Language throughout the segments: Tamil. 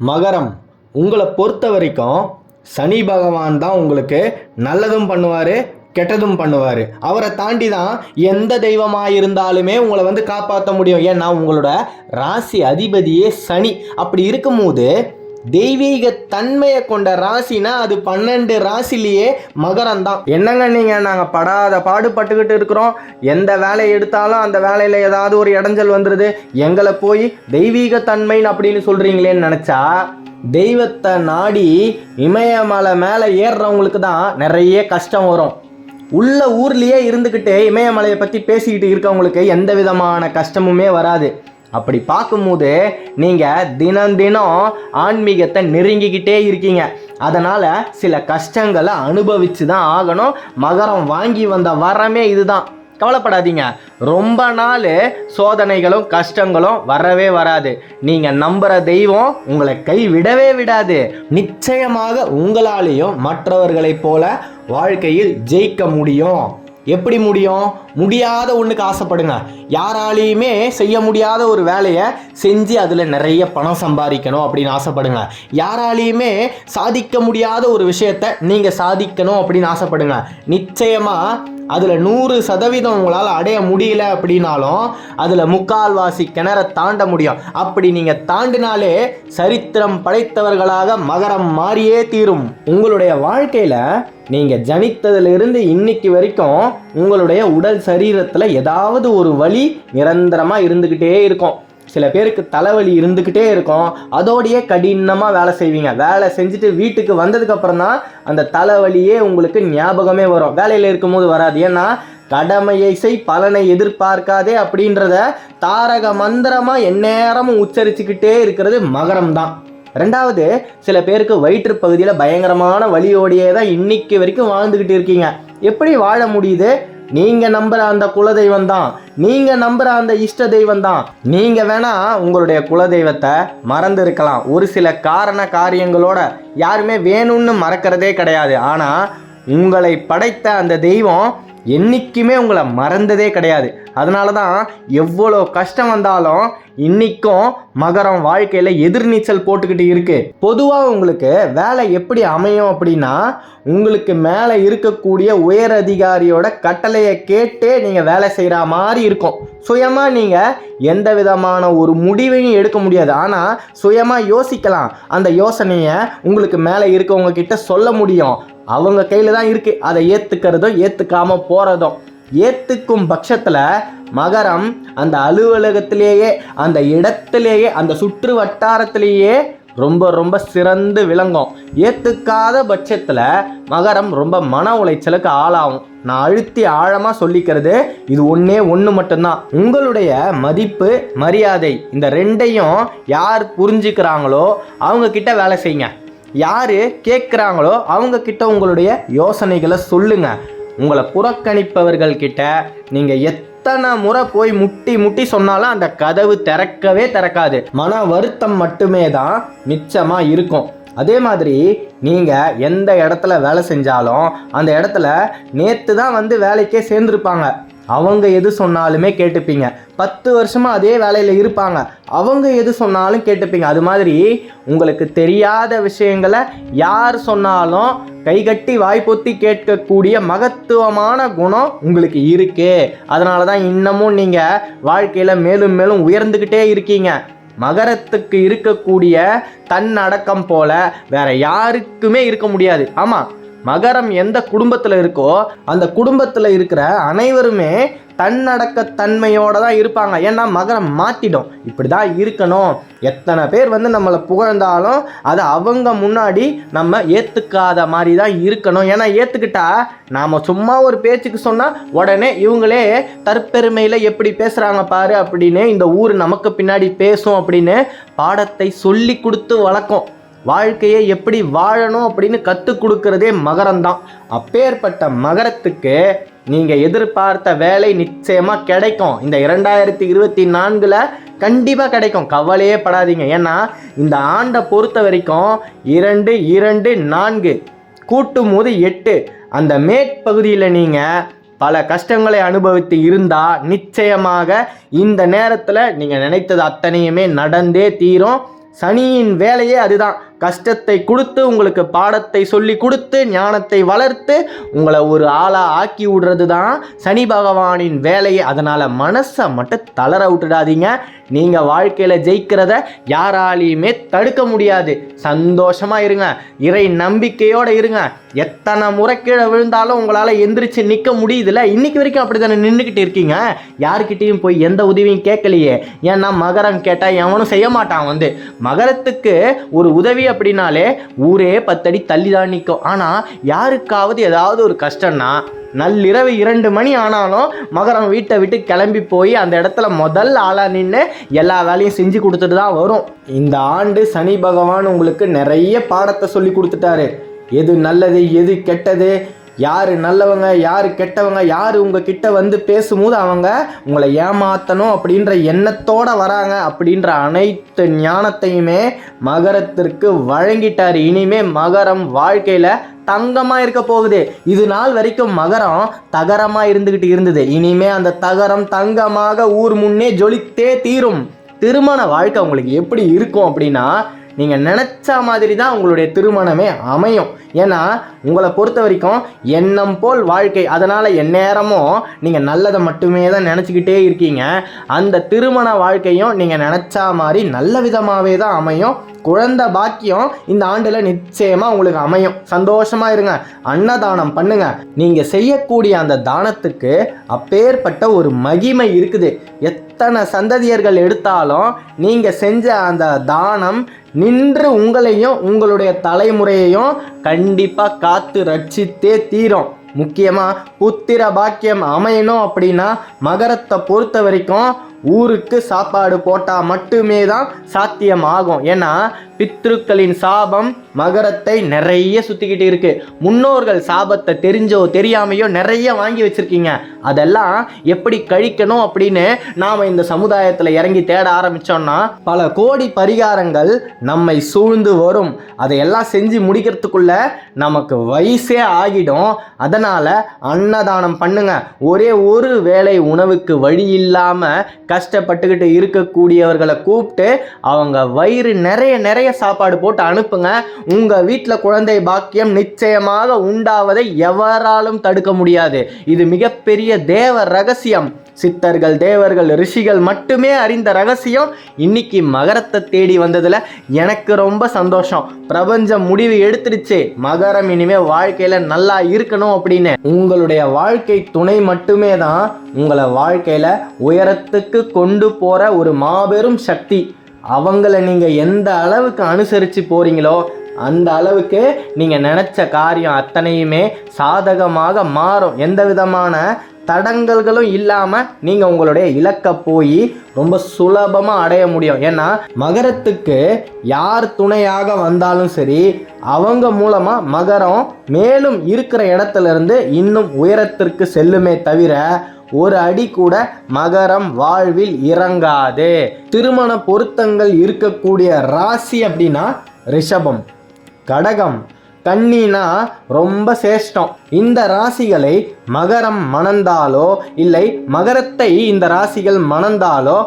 மகரம். உங்களை பொறுத்த வரைக்கும் சனி பகவான் தான் உங்களுக்கு நல்லதும் பண்ணுவார் கெட்டதும் பண்ணுவார். அவரை தாண்டி தான் எந்த தெய்வமாக இருந்தாலுமே உங்களை வந்து காப்பாற்ற முடியும். ஏன்னா உங்களோட ராசி அதிபதியே சனி. அப்படி இருக்கும்போது தெய்வீக தன்மையை கொண்ட ராசினா அது பன்னெண்டு ராசிலேயே மகரம் தான் என்னங்க நீங்கள் நாங்கள் படாத பாடுபட்டுக்கிட்டு இருக்கிறோம். எந்த வேலையை எடுத்தாலும் அந்த வேலையில் ஏதாவது ஒரு இடைஞ்சல் வந்துடுது எங்களை போய் தெய்வீக தன்மைன்னு அப்படின்னு சொல்கிறீங்களேன்னு நினச்சா தெய்வத்தை நாடி இமயமலை மேலே ஏறுறவங்களுக்கு தான் நிறைய கஷ்டம் வரும். உள்ள ஊர்லேயே இருந்துக்கிட்டு இமயமலையை பற்றி பேசிக்கிட்டு இருக்கவங்களுக்கு எந்த விதமான கஷ்டமுமே வராது. அப்படி பார்க்கும்போது நீங்கள் தினம் தினம் ஆன்மீகத்தை நெருங்கிக்கிட்டே இருக்கீங்க. அதனால் சில கஷ்டங்களை அனுபவித்து தான் ஆகணும். மகரம் வாங்கி வந்த வரமே இதுதான். கவலைப்படாதீங்க. ரொம்ப நாள் சோதனைகளும் கஷ்டங்களும் வரவே வராது. நீங்கள் நம்புகிற தெய்வம் உங்களை கை விடவே விடாது. நிச்சயமாக உங்களாலேயும் மற்றவர்களைப் போல வாழ்க்கையில் ஜெயிக்க முடியும். எப்படி முடியும்? முடியாத ஒன்றுக்கு ஆசைப்படுங்க. யாராலையுமே செய்ய முடியாத ஒரு வேலையை செஞ்சு அதில் நிறைய பணம் சம்பாதிக்கணும் அப்படின்னு ஆசைப்படுங்க. யாராலையுமே சாதிக்க முடியாத ஒரு விஷயத்தை நீங்கள் சாதிக்கணும் அப்படின்னு ஆசைப்படுங்க. நிச்சயமாக அதில் நூறு சதவீதம் உங்களால் அடைய முடியல அப்படின்னாலும் அதில் முக்கால்வாசி கிணற தாண்ட முடியும். அப்படி நீங்கள் தாண்டினாலே சரித்திரம் படைத்தவர்களாக மகரம் மாறியே தீரும். உங்களுடைய வாழ்க்கையில் நீங்கள் ஜனித்ததிலிருந்து இன்னைக்கு வரைக்கும் உங்களுடைய உடல் சரீரத்தில் ஏதாவது ஒரு வழி நிரந்தரமாக இருந்துக்கிட்டே இருக்கும். சில பேருக்கு தலைவலி இருந்துக்கிட்டே இருக்கும். அதோடையே கடினமாக வேலை செய்வீங்க. வேலை செஞ்சுட்டு வீட்டுக்கு வந்ததுக்கப்புறம் தான் அந்த தலைவலியே உங்களுக்கு ஞாபகமே வரும். வேலையில் இருக்கும்போது வராது. ஏன்னா கடமையை செய் பலனை எதிர்பார்க்காதே அப்படின்றத தாரக மந்திரமாக எந்நேரமும் உச்சரிச்சுக்கிட்டே இருக்கிறது மகரம் தான். ரெண்டாவது சில பேருக்கு வயிற்று பகுதியில் பயங்கரமான வலியோடையே தான் இன்னைக்கு வரைக்கும் வாழ்ந்துக்கிட்டு இருக்கீங்க. எப்படி வாழ முடியுது? நீங்கள் நம்புகிற அந்த குலதெய்வம் தான் நீங்கள் நம்புகிற அந்த இஷ்ட தெய்வம் தான் நீங்கள் வேணால் உங்களுடைய குலதெய்வத்தை மறந்து இருக்கலாம் ஒரு சில காரண காரியங்களோட யாருமே வேணும்னு மறக்கிறதே கிடையாது. ஆனால் உங்களை படைத்த அந்த தெய்வம் என்றைக்குமே உங்களை மறந்ததே கிடையாது. அதனால தான் எவ்வளோ கஷ்டம் வந்தாலும் இன்றைக்கும் மகரம் வாழ்க்கையில் எதிர்நீச்சல் போட்டுக்கிட்டு இருக்குது பொதுவாக உங்களுக்கு வேலை எப்படி அமையும் அப்படின்னா உங்களுக்கு மேலே இருக்கக்கூடிய உயர் அதிகாரியோட கட்டளையை கேட்டே நீங்கள் வேலை செய்கிற மாதிரி இருக்கும். சுயமாக நீங்கள் எந்த விதமான ஒரு முடிவையும் எடுக்க முடியாது. ஆனால் சுயமாக யோசிக்கலாம். அந்த யோசனையை உங்களுக்கு மேலே இருக்கவங்க கிட்ட சொல்ல முடியும். அவங்க கையில் தான் இருக்குது அதை ஏற்றுக்கிறதும் ஏற்றுக்காம போகிறதும் ஏற்றுக்கும் பட்சத்தில் மகரம் அந்த அலுவலகத்திலேயே அந்த இடத்திலேயே அந்த சுற்று வட்டாரத்திலேயே ரொம்ப ரொம்ப சிறந்து விளங்கும். ஏற்றுக்காத பட்சத்தில் மகரம் ரொம்ப மன உளைச்சலுக்கு ஆளாகும். நான் அழுத்தி ஆழமாக சொல்லிக்கிறது இது ஒன்றே ஒன்று மட்டும்தான். உங்களுடைய மதிப்பு மரியாதை இந்த ரெண்டையும் யார் புரிஞ்சுக்கிறாங்களோ அவங்கக்கிட்ட வேலை செய்யுங்க. யார் கேட்குறாங்களோ அவங்கக்கிட்ட உங்களுடைய யோசனைகளை சொல்லுங்கள் உங்களை புறக்கணிப்பவர்கள்கிட்ட நீங்கள் எத்தனை முறை போய் முட்டி முட்டி சொன்னாலும் அந்த கதவு திறக்கவே திறக்காது. மன வருத்தம் மட்டுமே தான் மிச்சமாக இருக்கும். அதே மாதிரி நீங்கள் எந்த இடத்துல வேலை செஞ்சாலும் அந்த இடத்துல நேற்று தான் வந்து வேலைக்கே சேர்ந்துருப்பாங்க. அவங்க எது சொன்னாலுமே கேட்டுப்பீங்க. பத்து வருஷமாக அதே வேலையில் இருப்பாங்க. அவங்க எது சொன்னாலும் கேட்டுப்பீங்க. அது மாதிரி உங்களுக்கு தெரியாத விஷயங்களை யார் சொன்னாலும் கைகட்டி வாய்ப்பொத்தி கேட்கக்கூடிய மகத்துவமான குணம் உங்களுக்கு இருக்குது அதனால தான் இன்னமும் நீங்கள் வாழ்க்கையில் மேலும் மேலும் உயர்ந்துக்கிட்டே இருக்கீங்க. மகரத்துக்கு இருக்கக்கூடிய தன்னடக்கம் போல வேற யாருக்குமே இருக்க முடியாது. ஆமாம் மகரம் எந்த குடும்பத்தில் இருக்கோ அந்த குடும்பத்தில் இருக்கிற அனைவருமே தன்னடக்க தன்மையோட தான் இருப்பாங்க. ஏன்னா மகரம் மாற்றிடும் இப்படி தான் இருக்கணும். எத்தனை பேர் வந்து நம்மளை புகழ்ந்தாலும் அதை அவங்க முன்னாடி நம்ம ஏற்றுக்காத மாதிரி தான் இருக்கணும். ஏன்னா ஏற்றுக்கிட்டா நாம் சும்மா ஒரு பேச்சுக்கு சொன்னால் உடனே இவங்களே தற்பெருமையில் எப்படி பேசுகிறாங்க பாரு அப்படின்னு இந்த ஊர் நமக்கு பின்னாடி பேசும் அப்படின்னு பாடத்தை சொல்லி கொடுத்து வளர்க்கும். வாழ்க்கையை எப்படி வாழணும் அப்படின்னு கற்றுக் கொடுக்கறதே மகரம் தான் அப்பேற்பட்ட மகரத்துக்கு நீங்கள் எதிர்பார்த்த வேலை நிச்சயமாக கிடைக்கும். இந்த இரண்டாயிரத்தி இருபத்தி நான்கில் கண்டிப்பாக கிடைக்கும். கவலையே படாதீங்க. ஏன்னா இந்த ஆண்டை பொறுத்த வரைக்கும் இரண்டு இரண்டு நான்கு கூட்டும் போது எட்டு. அந்த மேற்பகுதியில் நீங்கள் பல கஷ்டங்களை அனுபவித்து இருந்தால் நிச்சயமாக இந்த நேரத்தில் நீங்கள் நினைத்தது அத்தனையுமே நடந்தே தீரும். சனியின் வேலையே அதுதான். கஷ்டத்தை கொடுத்து உங்களுக்கு பாடத்தை சொல்லி கொடுத்து ஞானத்தை வளர்த்து உங்களை ஒரு ஆளாக ஆக்கி விடுறது தான் சனி பகவானின் வேலையை. அதனால் மனசை மட்டும் தளர விட்டுடாதீங்க. நீங்கள் வாழ்க்கையில் ஜெயிக்கிறத யாராலையுமே தடுக்க முடியாது. சந்தோஷமாக இருங்க. இறை நம்பிக்கையோடு இருங்க. எத்தனை முறை கீழே விழுந்தாலும் உங்களால் எந்திரிச்சு நிற்க முடியுதுல்ல? இன்னைக்கு வரைக்கும் அப்படி தானே நின்றுக்கிட்டு இருக்கீங்க? யாருக்கிட்டேயும் போய் எந்த உதவியும் கேட்கலையே. ஏன்னா மகரம் கேட்டால் எவனும் செய்ய மாட்டான் வந்து. மகரத்துக்கு ஒரு உதவி அப்படின்னாலே ஊரே பத்தடி தள்ளி தான் நிற்கும் ஆனால் யாருக்காவது ஏதாவது ஒரு கஷ்டம்னா நள்ளிரவு இரண்டு மணி ஆனாலும் மகரம் வீட்டை விட்டு கிளம்பி போய் அந்த இடத்துல முதல் ஆளாக நின்று எல்லா வேலையும் செஞ்சு கொடுத்துட்டு தான் வரும். இந்த ஆண்டு சனி பகவான் உங்களுக்கு நிறைய பாடத்தை சொல்லி கொடுத்துட்டாரு. எது நல்லது எது கெட்டது யார் நல்லவங்க யார் கெட்டவங்க யார் உங்கள் கிட்ட வந்து பேசும்போது அவங்க உங்களை ஏமாற்றணும் அப்படின்ற எண்ணத்தோடு வராங்க அப்படின்ற அனைத்து ஞானத்தையுமே மகரத்திற்கு வழங்கிட்டார். இனிமே மகரம் வாழ்க்கையில் தங்கமாக இருக்க போகுது. இது நாள் வரைக்கும் மகரம் தகரமாக இருந்துக்கிட்டு இருந்தது. இனிமே அந்த தகரம் தங்கமாக ஊர் முன்னே ஜொலித்தே தீரும். திருமண வாழ்க்கை உங்களுக்கு எப்படி இருக்கும் அப்படின்னா நீங்கள் நினச்ச மாதிரி தான் உங்களுடைய திருமணமே அமையும். ஏன்னா உங்களை பொறுத்த வரைக்கும் எண்ணம் போல் வாழ்க்கை அதனால் எந்நேரமும் நீங்கள் நல்லதை மட்டுமே தான் நினச்சிக்கிட்டே இருக்கீங்க. அந்த திருமண வாழ்க்கையும் நீங்கள் நினச்சா மாதிரி நல்ல விதமாகவே தான் அமையும். குழந்தை பாக்கியம் இந்த ஆண்டில் நிச்சயமாக உங்களுக்கு அமையும். சந்தோஷமாக இருங்க. அன்னதானம் பண்ணுங்க. நீங்கள் செய்யக்கூடிய அந்த தானத்துக்கு அப்பேற்பட்ட ஒரு மகிமை இருக்குது. எத் எத்தனை சந்ததியர்கள் எடுத்தாலும் நீங்கள் செஞ்ச அந்த தானம் நின்று உங்களையும் உங்களுடைய தலைமுறையையும் கண்டிப்பாக காத்து ரட்சித்தே தீரும். முக்கியமாக புத்திர பாக்கியம் அமையணும் அப்படின்னா மகரத்தை பொறுத்த வரைக்கும் ஊருக்கு சாப்பாடு போட்டால் மட்டுமே தான் சாத்தியம் ஆகும் ஏன்னா பித்ருக்களின் சாபம் மகரத்தை நிறைய சுற்றிக்கிட்டு இருக்கு. முன்னோர்கள் சாபத்தை தெரிஞ்சோ தெரியாமையோ நிறைய வாங்கி வச்சுருக்கீங்க. அதெல்லாம் எப்படி கழிக்கணும் அப்படின்னு நாம் இந்த சமுதாயத்தில் இறங்கி தேட ஆரம்பித்தோம்னா பல கோடி பரிகாரங்கள் நம்மை சூழ்ந்து வரும். அதையெல்லாம் செஞ்சு முடிக்கிறதுக்குள்ள நமக்கு வயசே ஆகிடும். அதனால் அன்னதானம் பண்ணுங்க. ஒரே ஒரு வேளை உணவுக்கு வழி இல்லாமல் கஷ்டப்பட்டுக்கிட்டு இருக்கக்கூடியவர்களை கூப்பிட்டு அவங்க வயிறு நிறைய நிறைய சாப்பாடு போட்டு அனுப்புங்க. உங்கள் வீட்டில் குழந்தை பாக்கியம் நிச்சயமாக உண்டாவதை எவராலும் தடுக்க முடியாது. இது மிகப்பெரிய தேவ ரகசியம். சித்தர்கள் தேவர்கள் ரிஷிகள் மட்டுமே அறிந்த ரகசியம். இன்னைக்கு மகரத்தை தேடி வந்ததில் எனக்கு ரொம்ப சந்தோஷம். பிரபஞ்சம் முடிவு எடுத்துடுச்சு. மகரம் இனிமே வாழ்க்கையில் நல்லா இருக்கணும் அப்படின்னு. உங்களுடைய வாழ்க்கை துணை மட்டுமே தான் உங்களை வாழ்க்கையில் உயரத்துக்கு கொண்டு போகிற ஒரு மாபெரும் சக்தி. அவங்கள நீங்கள் எந்த அளவுக்கு அனுசரித்து போகிறீங்களோ அந்த அளவுக்கு நீங்கள் நினச்ச காரியம் அத்தனையுமே சாதகமாக மாறும். எந்த விதமான தடங்கல்களும் இல்லாமல் நீங்கள் உங்களுடைய இலக்கை போய் ரொம்ப சுலபமாக அடைய முடியும். ஏன்னா மகரத்துக்கு யார் துணையாக வந்தாலும் சரி அவங்க மூலமாக மகரம் மேலும் இருக்கிற இடத்துல இருந்து இன்னும் உயரத்திற்கு செல்லுமே தவிர ஒரு அடி கூட மகரம் வாழ்வில் இறங்காது. திருமண பொருத்தங்கள் இருக்கக்கூடிய ராசி அப்படின்னா ரிஷபம் கடகம் கன்னினா ரொம்ப சேஷ்டம். இந்த ராசிகளை மகரம் மணந்தாலோ இல்லை மகரத்தை இந்த ராசிகள் மணந்தாலோ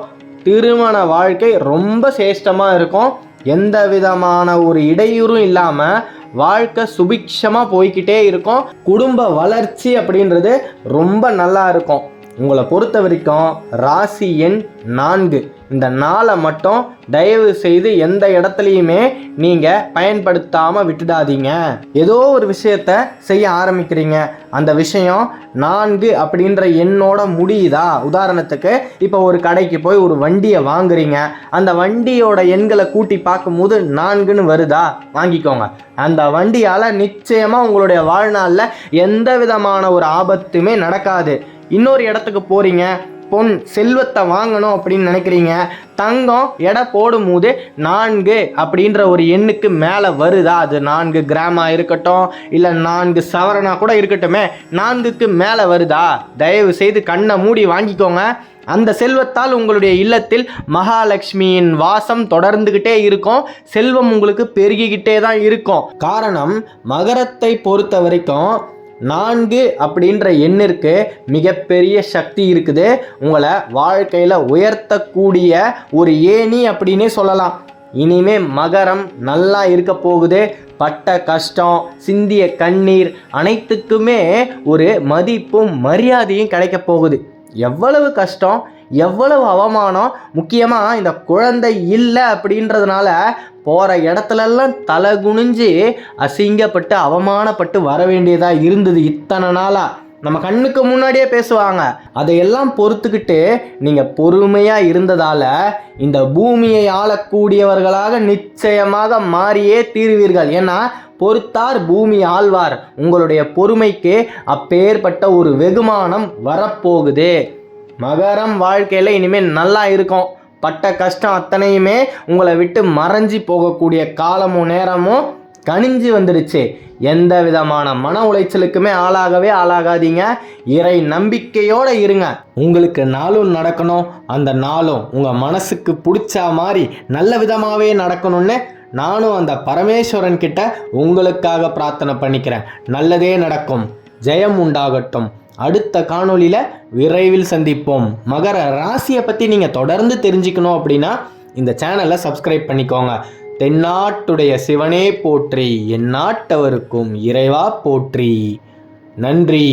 திருமண வாழ்க்கை ரொம்ப சேஷ்டமாக இருக்கும். எந்த விதமான ஒரு இடையூறும் இல்லாமல் வாழ்க்கை சுபிக்ஷமாக போய்க்கிட்டே இருக்கும். குடும்ப வளர்ச்சி அப்படின்றது ரொம்ப நல்லா இருக்கும். உங்களை பொறுத்த வரைக்கும் ராசி எண் நான்கு. இந்த நாளை மட்டும் தயவு செய்து எந்த இடத்துலையுமே நீங்கள் பயன்படுத்தாமல் விட்டுடாதீங்க. ஏதோ ஒரு விஷயத்த செய்ய ஆரம்பிக்கிறீங்க. அந்த விஷயம் நான்கு அப்படின்ற எண்ணோட முடியுதா? உதாரணத்துக்கு இப்போ ஒரு கடைக்கு போய் ஒரு வண்டியை வாங்குறீங்க. அந்த வண்டியோட எண்களை கூட்டி பார்க்கும்போது நான்குன்னு வருதா? வாங்கிக்கோங்க. அந்த வண்டியால் நிச்சயமாக உங்களுடைய வாழ்நாளில் எந்த விதமான ஒரு ஆபத்துமே நடக்காது. இன்னொரு இடத்துக்கு போகிறீங்க பொன் செல்வத்தை வாங்கணும் அப்படின்னு நினைக்கிறீங்க. தங்கம் எடை போடும்போது நான்கு அப்படின்ற ஒரு எண்ணுக்கு மேலே வருதா? அது நான்கு கிராமாக இருக்கட்டும் இல்லை நான்கு சவரனா கூட இருக்கட்டுமே. நான்குக்கு மேலே வருதா? தயவு செய்து கண்ணை மூடி வாங்கிக்கோங்க. அந்த செல்வத்தால் உங்களுடைய இல்லத்தில் மகாலட்சுமியின் வாசம் தொடர்ந்துக்கிட்டே இருக்கும். செல்வம் உங்களுக்கு பெருகிக்கிட்டே தான் இருக்கும். காரணம் மகரத்தை பொறுத்த வரைக்கும் நான்கு அப்படின்ற எண்ணிற்கு மிகப்பெரிய சக்தி இருக்குது. உங்களை வாழ்க்கையில் உயர்த்தக்கூடிய ஒரு ஏணி அப்படின்னே சொல்லலாம். இனிமே மகரம் நல்லா இருக்க போகுது. பட்ட கஷ்டம் சிந்திய கண்ணீர் அனைத்துக்குமே ஒரு மதிப்பும் மரியாதையும் கிடைக்க போகுது. எவ்வளவு கஷ்டம் எவ்வளவு அவமானம் முக்கியமாக இந்த குழந்தை இல்லை அப்படின்றதுனால போகிற இடத்துலலாம் தலை குனிஞ்சு அசிங்கப்பட்டு அவமானப்பட்டு வர வேண்டியதாக இருந்தது இத்தனை நாளாக நம்ம கண்ணுக்கு முன்னாடியே பேசுவாங்க. அதையெல்லாம் பொறுத்துக்கிட்டு நீங்கள் பொறுமையாக இருந்ததால் இந்த பூமியை ஆளக்கூடியவர்களாக நிச்சயமாக மாறியே தீருவீர்கள். ஏன்னா பொறுத்தார் பூமி ஆழ்வார் உங்களுடைய பொறுமைக்கு அப்பேற்பட்ட ஒரு வெகுமானம் வரப்போகுது. மகரம் வாழ்க்கையில் இனிமேல் நல்லா இருக்கும். பட்ட கஷ்டம் அத்தனையுமே உங்களை விட்டு மறைஞ்சி போகக்கூடிய காலமும் நேரமும் கனிஞ்சு வந்துடுச்சு. எந்த விதமான மன உளைச்சலுக்குமே ஆளாகவே ஆளாகாதீங்க. இறை நம்பிக்கையோடு இருங்க. உங்களுக்கு நாளும் நடக்கணும். அந்த நாளும் உங்கள் மனசுக்கு பிடிச்ச மாதிரி நல்ல விதமாகவே நடக்கணும்னு நானும் அந்த பரமேஸ்வரன் கிட்ட உங்களுக்காக பிரார்த்தனை பண்ணிக்கிறேன். நல்லதே நடக்கும். ஜெயம் உண்டாகட்டும். அடுத்த காணொளியில் விரைவில் சந்திப்போம். மகர ராசியை பற்றி நீங்கள் தொடர்ந்து தெரிஞ்சுக்கணும் அப்படின்னா இந்த சேனலை சப்ஸ்கிரைப் பண்ணிக்கோங்க. தென்னாட்டுடைய சிவனே போற்றி எந்நாட்டவருக்கும் இறைவா போற்றி. நன்றி.